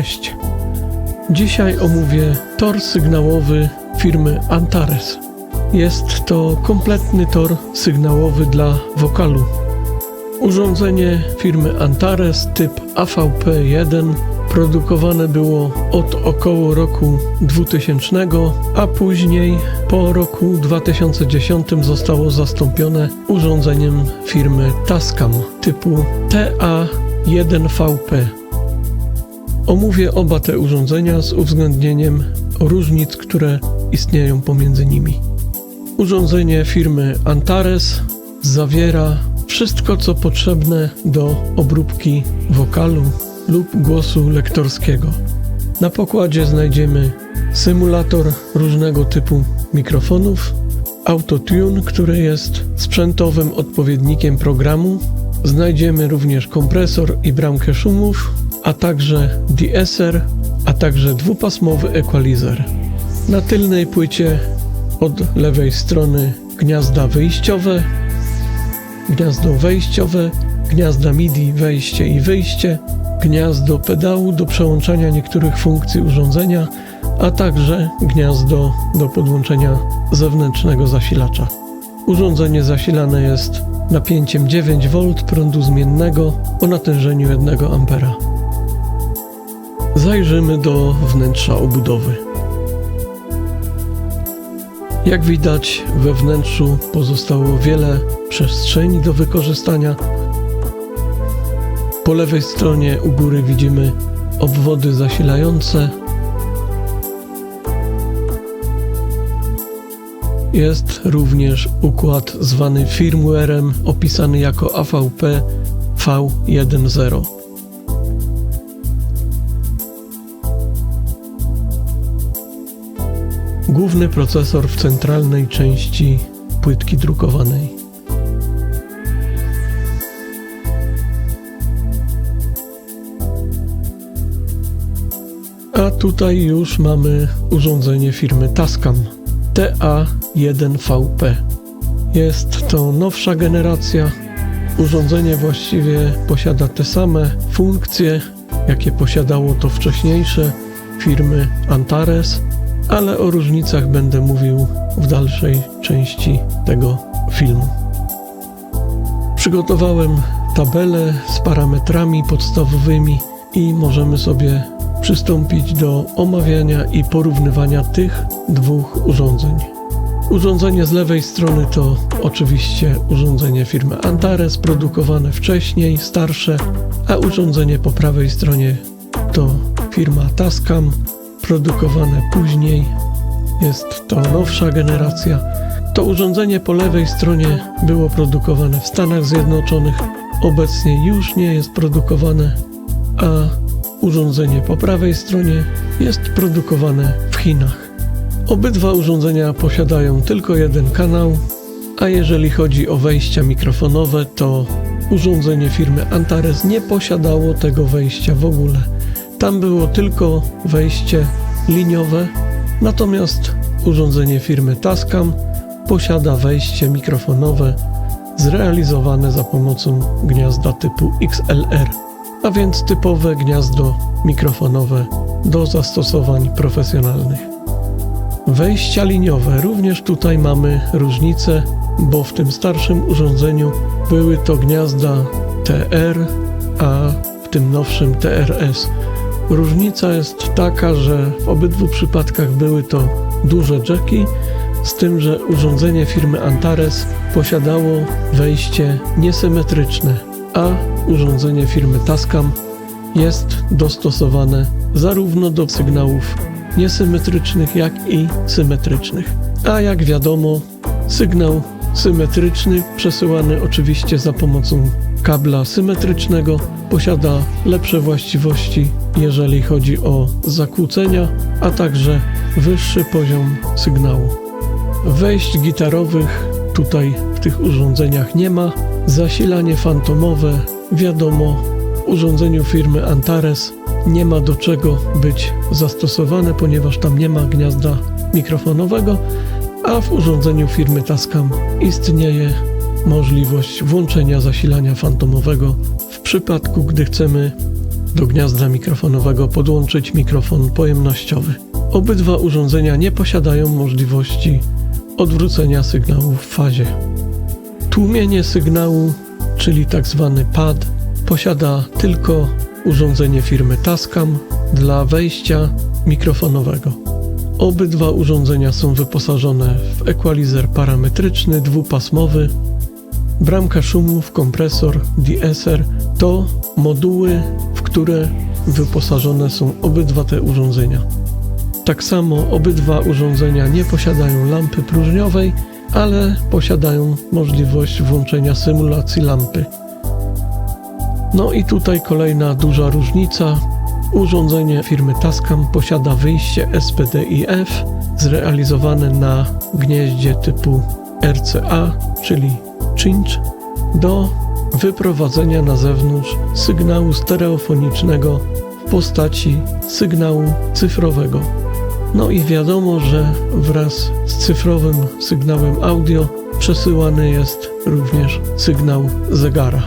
Cześć. Dzisiaj omówię tor sygnałowy firmy Antares. Jest to kompletny tor sygnałowy dla wokalu. Urządzenie firmy Antares typ AVP1 produkowane było od około roku 2000, a później po roku 2010 zostało zastąpione urządzeniem firmy Tascam typu TA1VP. Omówię oba te urządzenia z uwzględnieniem różnic, które istnieją pomiędzy nimi. Urządzenie firmy Antares zawiera wszystko, co potrzebne do obróbki wokalu lub głosu lektorskiego. Na pokładzie znajdziemy symulator różnego typu mikrofonów, autotune, który jest sprzętowym odpowiednikiem programu. Znajdziemy również kompresor i bramkę szumów, a także de-esser, a także dwupasmowy equalizer. Na tylnej płycie od lewej strony gniazda wyjściowe, gniazdo wejściowe, gniazda MIDI wejście i wyjście, gniazdo pedału do przełączania niektórych funkcji urządzenia, a także gniazdo do podłączenia zewnętrznego zasilacza. Urządzenie zasilane jest napięciem 9V prądu zmiennego o natężeniu 1 A. Zajrzymy do wnętrza obudowy. Jak widać, we wnętrzu pozostało wiele przestrzeni do wykorzystania. Po lewej stronie u góry widzimy obwody zasilające. Jest również układ zwany firmwarem, opisany jako AVP V10. Główny procesor w centralnej części płytki drukowanej. A tutaj już mamy urządzenie firmy Tascam TA1VP. Jest to nowsza generacja. Urządzenie właściwie posiada te same funkcje, jakie posiadało to wcześniejsze firmy Antares, ale o różnicach będę mówił w dalszej części tego filmu. Przygotowałem tabelę z parametrami podstawowymi i możemy sobie przystąpić do omawiania i porównywania tych dwóch urządzeń. Urządzenie z lewej strony to oczywiście urządzenie firmy Antares, produkowane wcześniej, starsze, a urządzenie po prawej stronie to firma Tascam, produkowane później. Jest to nowsza generacja. To urządzenie po lewej stronie było produkowane w Stanach Zjednoczonych, obecnie już nie jest produkowane, a urządzenie po prawej stronie jest produkowane w Chinach. Obydwa urządzenia posiadają tylko jeden kanał, a jeżeli chodzi o wejścia mikrofonowe, to urządzenie firmy Antares nie posiadało tego wejścia w ogóle. Tam było tylko wejście liniowe, natomiast urządzenie firmy Tascam posiada wejście mikrofonowe zrealizowane za pomocą gniazda typu XLR, a więc typowe gniazdo mikrofonowe do zastosowań profesjonalnych. Wejścia liniowe również tutaj mamy różnicę, bo w tym starszym urządzeniu były to gniazda TR, a w tym nowszym TRS. Różnica jest taka, że w obydwu przypadkach były to duże jacki, z tym, że urządzenie firmy Antares posiadało wejście niesymetryczne, a urządzenie firmy Tascam jest dostosowane zarówno do sygnałów niesymetrycznych, jak i symetrycznych. A jak wiadomo, sygnał symetryczny, przesyłany oczywiście za pomocą kabla symetrycznego, posiada lepsze właściwości, jeżeli chodzi o zakłócenia, a także wyższy poziom sygnału. Wejść gitarowych tutaj w tych urządzeniach nie ma. Zasilanie fantomowe, wiadomo, w urządzeniu firmy Antares nie ma do czego być zastosowane, ponieważ tam nie ma gniazda mikrofonowego, a w urządzeniu firmy Tascam istnieje możliwość włączenia zasilania fantomowego w przypadku, gdy chcemy do gniazda mikrofonowego podłączyć mikrofon pojemnościowy. Obydwa urządzenia nie posiadają możliwości odwrócenia sygnału w fazie. Tłumienie sygnału, czyli tak zwany pad, posiada tylko urządzenie firmy Tascam dla wejścia mikrofonowego. Obydwa urządzenia są wyposażone w ekwalizer parametryczny dwupasmowy. Bramka szumów, kompresor, de-esser to moduły, które wyposażone są obydwa te urządzenia. Tak samo obydwa urządzenia nie posiadają lampy próżniowej, ale posiadają możliwość włączenia symulacji lampy. No i tutaj kolejna duża różnica. Urządzenie firmy Tascam posiada wyjście SPDIF zrealizowane na gnieździe typu RCA, czyli cinch, do wyprowadzenia na zewnątrz sygnału stereofonicznego w postaci sygnału cyfrowego. No i wiadomo, że wraz z cyfrowym sygnałem audio przesyłany jest również sygnał zegara.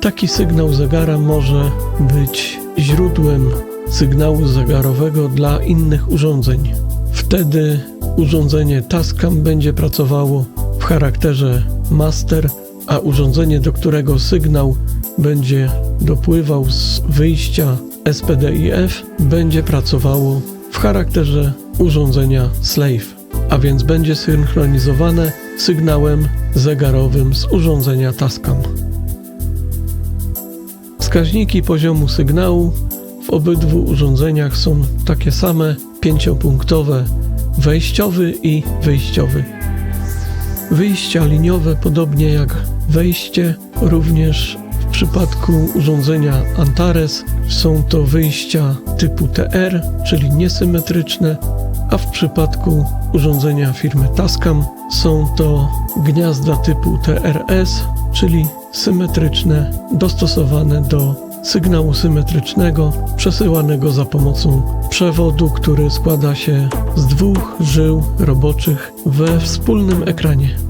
Taki sygnał zegara może być źródłem sygnału zegarowego dla innych urządzeń. Wtedy urządzenie Tascam będzie pracowało w charakterze master, a urządzenie, do którego sygnał będzie dopływał z wyjścia SPDIF, będzie pracowało w charakterze urządzenia slave, a więc będzie synchronizowane sygnałem zegarowym z urządzenia Tascam. Wskaźniki poziomu sygnału w obydwu urządzeniach są takie same, pięciopunktowe, wejściowy i wyjściowy. Wyjścia liniowe, podobnie jak wejście, również w przypadku urządzenia Antares są to wyjścia typu TR, czyli niesymetryczne, a w przypadku urządzenia firmy Tascam są to gniazda typu TRS, czyli symetryczne, dostosowane do sygnału symetrycznego przesyłanego za pomocą przewodu, który składa się z dwóch żył roboczych we wspólnym ekranie.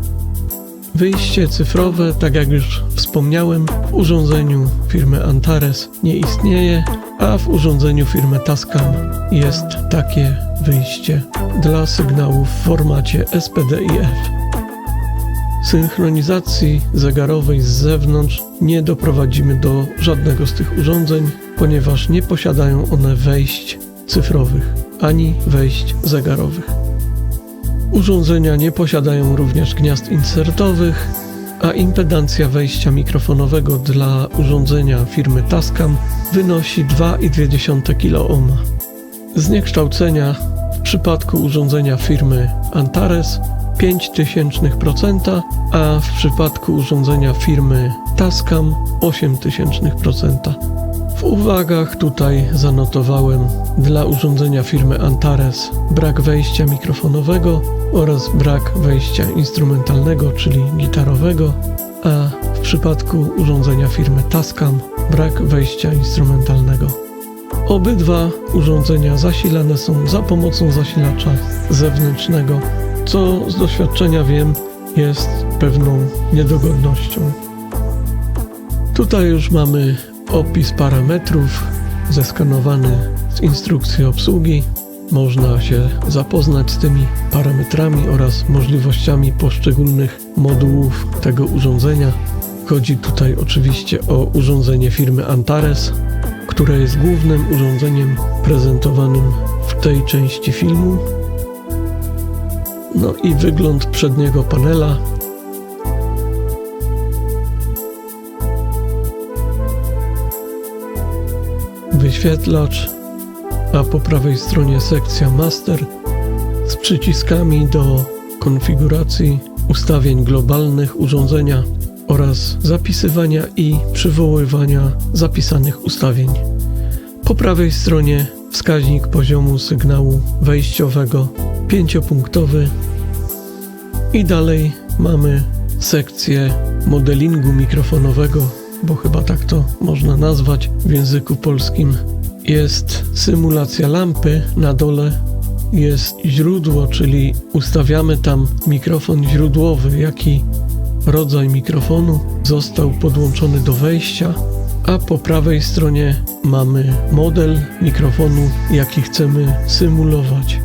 Wyjście cyfrowe, tak jak już wspomniałem, w urządzeniu firmy Antares nie istnieje, a w urządzeniu firmy Tascam jest takie wyjście dla sygnału w formacie SPDIF. Synchronizacji zegarowej z zewnątrz nie doprowadzimy do żadnego z tych urządzeń, ponieważ nie posiadają one wejść cyfrowych ani wejść zegarowych. Urządzenia nie posiadają również gniazd insertowych, a impedancja wejścia mikrofonowego dla urządzenia firmy Tascam wynosi 2,2 kΩ. Zniekształcenia w przypadku urządzenia firmy Antares 0,005%, a w przypadku urządzenia firmy Tascam 0,008%. W uwagach tutaj zanotowałem dla urządzenia firmy Antares brak wejścia mikrofonowego oraz brak wejścia instrumentalnego, czyli gitarowego, a w przypadku urządzenia firmy Tascam brak wejścia instrumentalnego. Obydwa urządzenia zasilane są za pomocą zasilacza zewnętrznego, co z doświadczenia wiem jest pewną niedogodnością. Tutaj już mamy opis parametrów zeskanowany z instrukcji obsługi. Można się zapoznać z tymi parametrami oraz możliwościami poszczególnych modułów tego urządzenia. Chodzi tutaj oczywiście o urządzenie firmy Antares, które jest głównym urządzeniem prezentowanym w tej części filmu. No i wygląd przedniego panela wyświetlacz, a po prawej stronie sekcja Master z przyciskami do konfiguracji ustawień globalnych urządzenia oraz zapisywania i przywoływania zapisanych ustawień. Po prawej stronie wskaźnik poziomu sygnału wejściowego pięciopunktowy i dalej mamy sekcję modelingu mikrofonowego bo chyba tak to można nazwać w języku polskim. Jest symulacja lampy na dole, jest źródło, czyli ustawiamy tam mikrofon źródłowy, jaki rodzaj mikrofonu został podłączony do wejścia, a po prawej stronie mamy model mikrofonu, jaki chcemy symulować.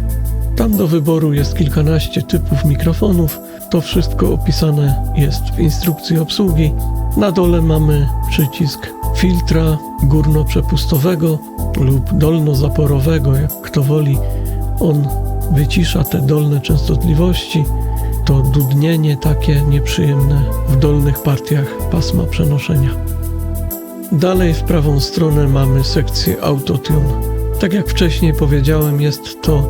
Tam do wyboru jest kilkanaście typów mikrofonów. To wszystko opisane jest w instrukcji obsługi. Na dole mamy przycisk filtra górno-przepustowego lub dolno-zaporowego, jak kto woli. On wycisza te dolne częstotliwości. To dudnienie takie nieprzyjemne w dolnych partiach pasma przenoszenia. Dalej w prawą stronę mamy sekcję Autotune. Tak jak wcześniej powiedziałem, jest to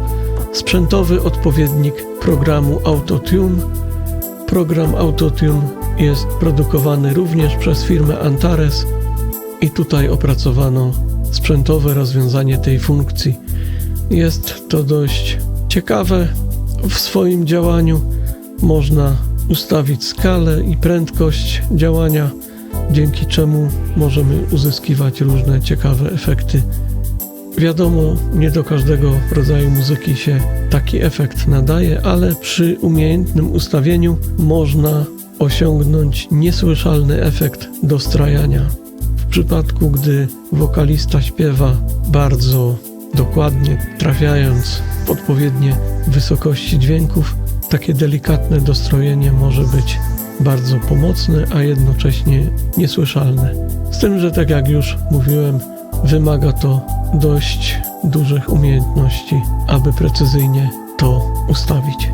sprzętowy odpowiednik programu Autotune. Program Autotune jest produkowany również przez firmę Antares i tutaj opracowano sprzętowe rozwiązanie tej funkcji. Jest to dość ciekawe w swoim działaniu. Można ustawić skalę i prędkość działania, dzięki czemu możemy uzyskiwać różne ciekawe efekty. Wiadomo, nie do każdego rodzaju muzyki się taki efekt nadaje, ale przy umiejętnym ustawieniu można osiągnąć niesłyszalny efekt dostrajania. W przypadku, gdy wokalista śpiewa bardzo dokładnie, trafiając w odpowiednie wysokości dźwięków, takie delikatne dostrojenie może być bardzo pomocne, a jednocześnie niesłyszalne. Z tym, że tak jak już mówiłem, wymaga to dość dużych umiejętności, aby precyzyjnie to ustawić.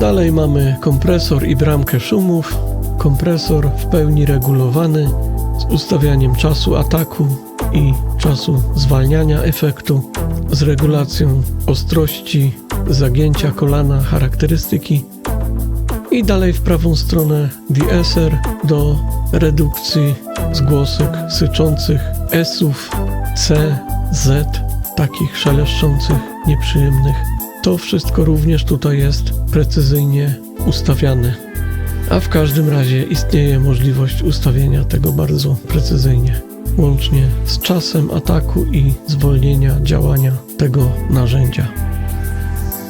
Dalej mamy kompresor i bramkę szumów. Kompresor w pełni regulowany z ustawianiem czasu ataku i czasu zwalniania efektu, z regulacją ostrości zagięcia kolana charakterystyki i dalej w prawą stronę DSR do redukcji zgłosek syczących S-ów C, Z, takich szeleszczących, nieprzyjemnych. To wszystko również tutaj jest precyzyjnie ustawiane. A w każdym razie istnieje możliwość ustawienia tego bardzo precyzyjnie, łącznie z czasem ataku i zwolnienia działania tego narzędzia.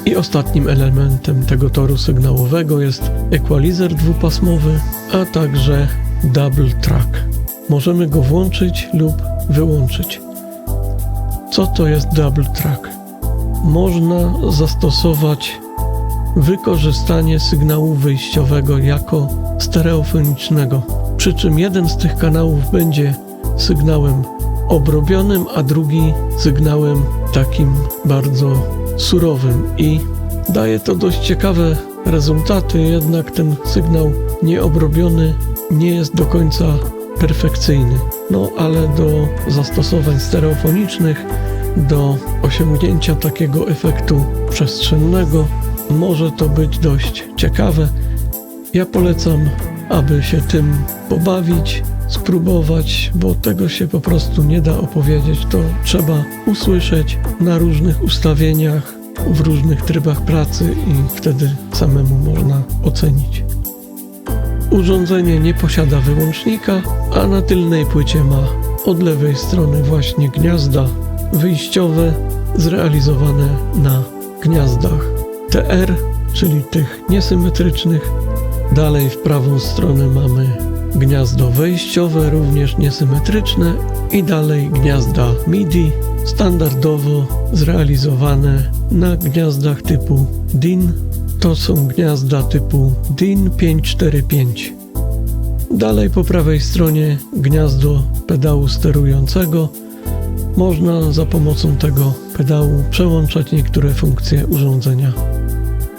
I ostatnim elementem tego toru sygnałowego jest equalizer dwupasmowy, a także double track. Możemy go włączyć lub wyłączyć. Co to jest double track? Można zastosować wykorzystanie sygnału wyjściowego jako stereofonicznego, przy czym jeden z tych kanałów będzie sygnałem obrobionym, a drugi sygnałem takim bardzo surowym i daje to dość ciekawe rezultaty, jednak ten sygnał nieobrobiony nie jest do końca perfekcyjny. No ale do zastosowań stereofonicznych, do osiągnięcia takiego efektu przestrzennego może to być dość ciekawe. Ja polecam, aby się tym pobawić, spróbować, bo tego się po prostu nie da opowiedzieć. To trzeba usłyszeć na różnych ustawieniach, w różnych trybach pracy i wtedy samemu można ocenić. Urządzenie nie posiada wyłącznika, a na tylnej płycie ma od lewej strony właśnie gniazda wyjściowe zrealizowane na gniazdach TR, czyli tych niesymetrycznych. Dalej w prawą stronę mamy gniazdo wejściowe, również niesymetryczne i dalej gniazda MIDI, standardowo zrealizowane na gniazdach typu DIN. To są gniazda typu DIN 545. Dalej po prawej stronie gniazdo pedału sterującego. Można za pomocą tego pedału przełączać niektóre funkcje urządzenia.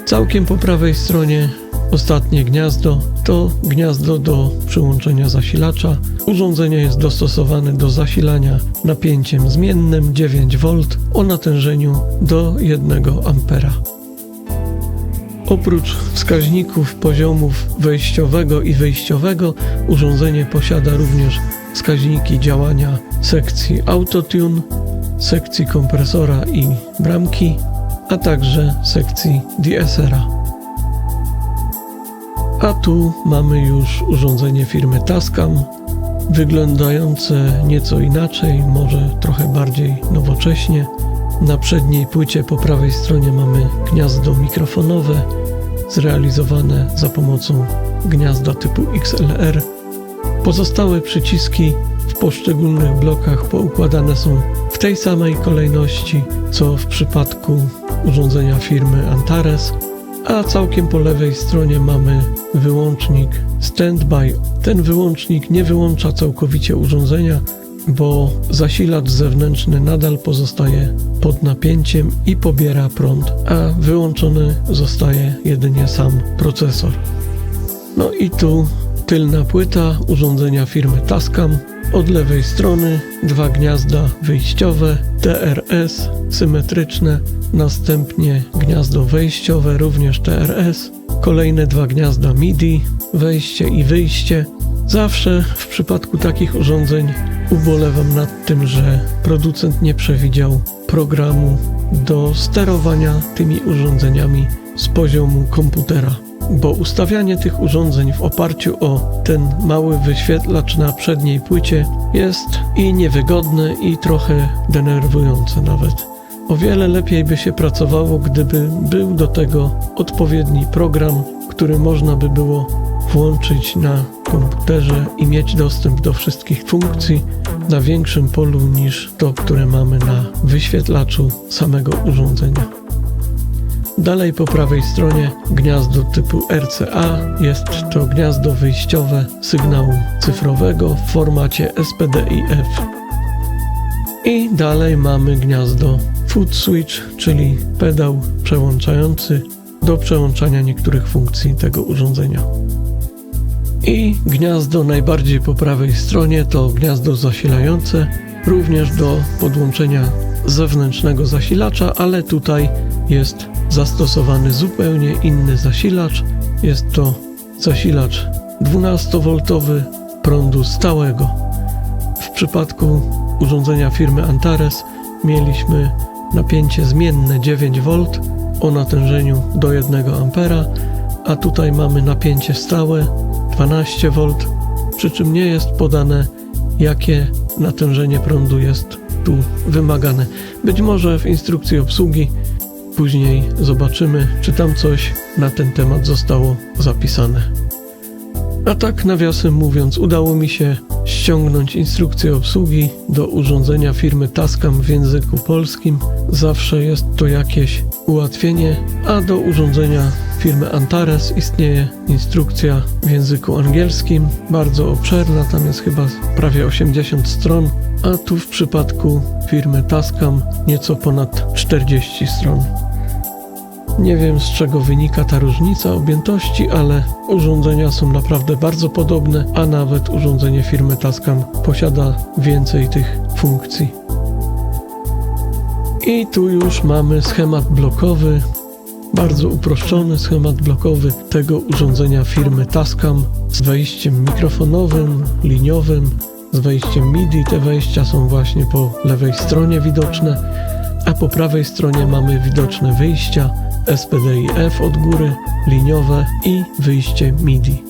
Całkiem po prawej stronie ostatnie gniazdo to gniazdo do przyłączenia zasilacza. Urządzenie jest dostosowane do zasilania napięciem zmiennym 9V o natężeniu do 1 A. Oprócz wskaźników poziomów wejściowego i wyjściowego, urządzenie posiada również wskaźniki działania sekcji Autotune, sekcji kompresora i bramki, a także sekcji DSR-a. A tu mamy już urządzenie firmy Tascam, wyglądające nieco inaczej, może trochę bardziej nowocześnie. Na przedniej płycie po prawej stronie mamy gniazdo mikrofonowe, zrealizowane za pomocą gniazda typu XLR. Pozostałe przyciski poszczególnych blokach poukładane są w tej samej kolejności, co w przypadku urządzenia firmy Antares, a całkiem po lewej stronie mamy wyłącznik Standby. Ten wyłącznik nie wyłącza całkowicie urządzenia, bo zasilacz zewnętrzny nadal pozostaje pod napięciem i pobiera prąd, a wyłączony zostaje jedynie sam procesor. No i tu tylna płyta urządzenia firmy Tascam. Od lewej strony dwa gniazda wyjściowe TRS symetryczne, następnie gniazdo wejściowe również TRS, kolejne dwa gniazda MIDI, wejście i wyjście. Zawsze w przypadku takich urządzeń ubolewam nad tym, że producent nie przewidział programu do sterowania tymi urządzeniami z poziomu komputera bo ustawianie tych urządzeń w oparciu o ten mały wyświetlacz na przedniej płycie jest i niewygodne, i trochę denerwujące nawet. O wiele lepiej by się pracowało, gdyby był do tego odpowiedni program, który można by było włączyć na komputerze i mieć dostęp do wszystkich funkcji na większym polu niż to, które mamy na wyświetlaczu samego urządzenia. Dalej po prawej stronie gniazdo typu RCA jest to gniazdo wyjściowe sygnału cyfrowego w formacie SPDIF. I dalej mamy gniazdo Foot Switch, czyli pedał przełączający do przełączania niektórych funkcji tego urządzenia. I gniazdo najbardziej po prawej stronie to gniazdo zasilające, również do podłączenia zewnętrznego zasilacza, ale tutaj jest zastosowany zupełnie inny zasilacz. Jest to zasilacz 12V prądu stałego. W przypadku urządzenia firmy Antares mieliśmy napięcie zmienne 9V o natężeniu do 1 A, a tutaj mamy napięcie stałe 12V, przy czym nie jest podane jakie natężenie prądu jest tu wymagane. Być może w instrukcji obsługi Później zobaczymy, czy tam coś na ten temat zostało zapisane. A tak, nawiasem mówiąc, udało mi się ściągnąć instrukcję obsługi do urządzenia firmy Tascam w języku polskim. Zawsze jest to jakieś ułatwienie, a do urządzenia firmy Antares istnieje instrukcja w języku angielskim, bardzo obszerna, tam jest chyba prawie 80 stron, a tu w przypadku firmy Tascam nieco ponad 40 stron. Nie wiem z czego wynika ta różnica objętości, ale urządzenia są naprawdę bardzo podobne, a nawet urządzenie firmy Tascam posiada więcej tych funkcji. I tu już mamy schemat blokowy, bardzo uproszczony schemat blokowy tego urządzenia firmy Tascam z wejściem mikrofonowym, liniowym, z wejściem MIDI. Te wejścia są właśnie po lewej stronie widoczne, a po prawej stronie mamy widoczne wyjścia SPDIF od góry, liniowe i wyjście MIDI.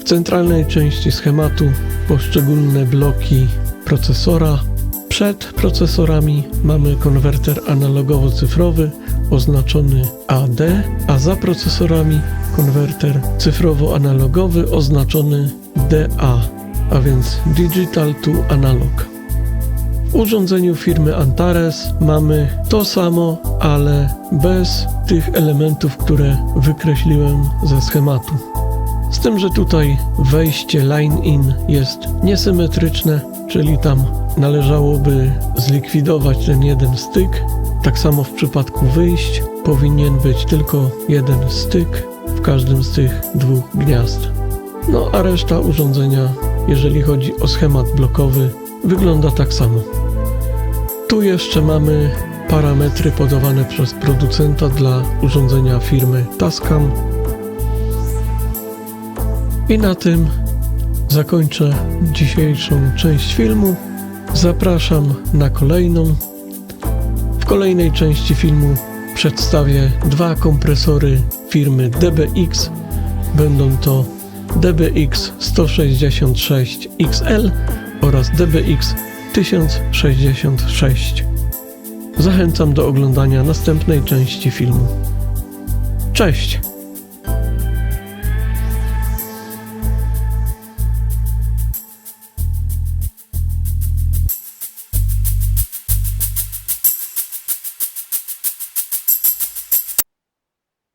W centralnej części schematu poszczególne bloki procesora. Przed procesorami mamy konwerter analogowo-cyfrowy oznaczony AD, a za procesorami konwerter cyfrowo-analogowy oznaczony DA, a więc Digital to Analog. W urządzeniu firmy Antares mamy to samo, ale bez tych elementów, które wykreśliłem ze schematu. Z tym, że tutaj wejście line-in jest niesymetryczne, czyli tam należałoby zlikwidować ten jeden styk. Tak samo w przypadku wyjść powinien być tylko jeden styk w każdym z tych dwóch gniazd. No a reszta urządzenia, jeżeli chodzi o schemat blokowy, wygląda tak samo. Tu jeszcze mamy parametry podawane przez producenta dla urządzenia firmy Tascam. I na tym zakończę dzisiejszą część filmu. Zapraszam na kolejną. W kolejnej części filmu przedstawię dwa kompresory firmy DBX. Będą to DBX 166 XL oraz DBX 1066. Zachęcam do oglądania następnej części filmu. Cześć!